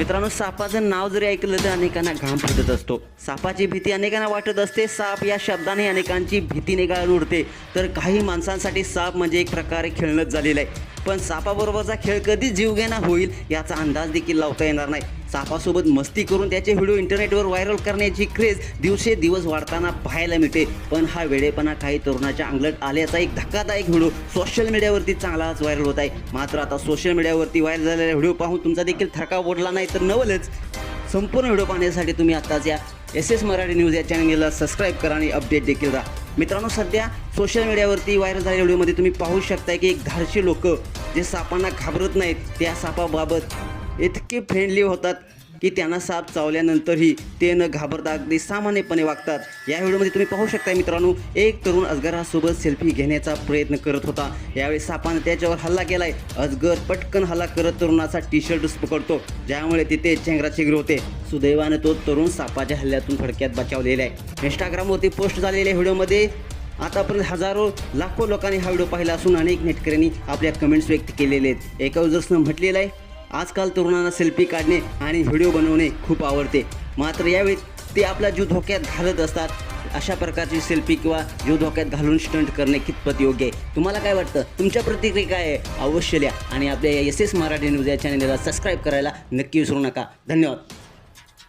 मित्रांनो सापाचं नाव जरी ऐकलं तर अनेकांना घाम फुटत असतो. सापाची भीती अनेकांना वाटत असते. साप या शब्दाने अनेकांची भीती निघाळून उडते. तर काही माणसांसाठी साप म्हणजे एक प्रकारे खेळणंच झालेलं आहे. पण सापाबरोबरचा खेळ कधी जीवघेणा होईल याचा अंदाज देखील लावता येणार नाही. सापासोबत मस्ती करून त्याचे व्हिडिओ इंटरनेटवर व्हायरल करण्याची क्रेज दिवसेदिवस वाढताना पाहायला मिळते. पण हा वेडेपणा काही तरुणाच्या अंगलट आल्याचा एक धक्कादायक व्हिडिओ सोशल मीडियावरती चांगलाच व्हायरल होत आहे. मात्र आता सोशल मीडियावरती व्हायरल झालेला व्हिडिओ पाहून तुमचा देखील थरकाव ओढला नाही तर नवलच. संपूर्ण व्हिडिओ पाहण्यासाठी तुम्ही आत्ताच या. एस एस मराठी न्यूज या चॅनलला सबस्क्राईब करा आणि अपडेट देखील राहा. मित्रांनो सध्या सोशल मीडियावरती व्हायरल झालेल्या व्हिडिओमध्ये तुम्ही पाहू शकताय की एक धाडशी लोक जे सापांना घाबरत नाहीत त्या सापाबाबत इतके फ्रेंडली होतात. की त्यांना साप चावल्यानंतरही ते न घाबरता अगदी सामान्यपणे वागतात. या व्हिडिओमध्ये तुम्ही पाहू शकता मित्रांनो एक तरुण अजगरासोबत सेल्फी घेण्याचा प्रयत्न करत होता. यावेळी सापानं त्याच्यावर हल्ला केलाय. अजगर पटकन हल्ला करत तरुणाचा टी शर्टच पकडतो ज्यामुळे तिथे चेंगराचेंगरी होते. सुदैवाने तो तरुण सापाच्या हल्ल्यातून फडक्यात बचावलेला आहे. इंस्टाग्रामवरती पोस्ट झालेल्या व्हिडिओमध्ये आतापर्यंत हजारो लाखो लोकांनी हा व्हिडिओ पाहिला असून अनेक नेटकऱ्यांनी आपल्या कमेंट्स व्यक्त केलेले आहेत. एका युजर्सनं म्हटलेलं आहे आजकाल तरुणांना सेल्फी काढणे आणि व्हिडिओ बनवणे खूप आवडते. मात्र यावेळी ते आपला जीव धोक्यात घालत असतात अशा प्रकारची सेल्फी किंवा जीव धोक्यात घालून स्टंट करणे कितपत योग्य आहे? तुम्हाला काय वाटतं? तुमच्या प्रतिक्रिया काय आहे? अवश्य लिहा. आणि आपल्या एस एस मराठी न्यूज या चॅनलला सबस्क्राईब करायला नक्की विसरू नका. धन्यवाद.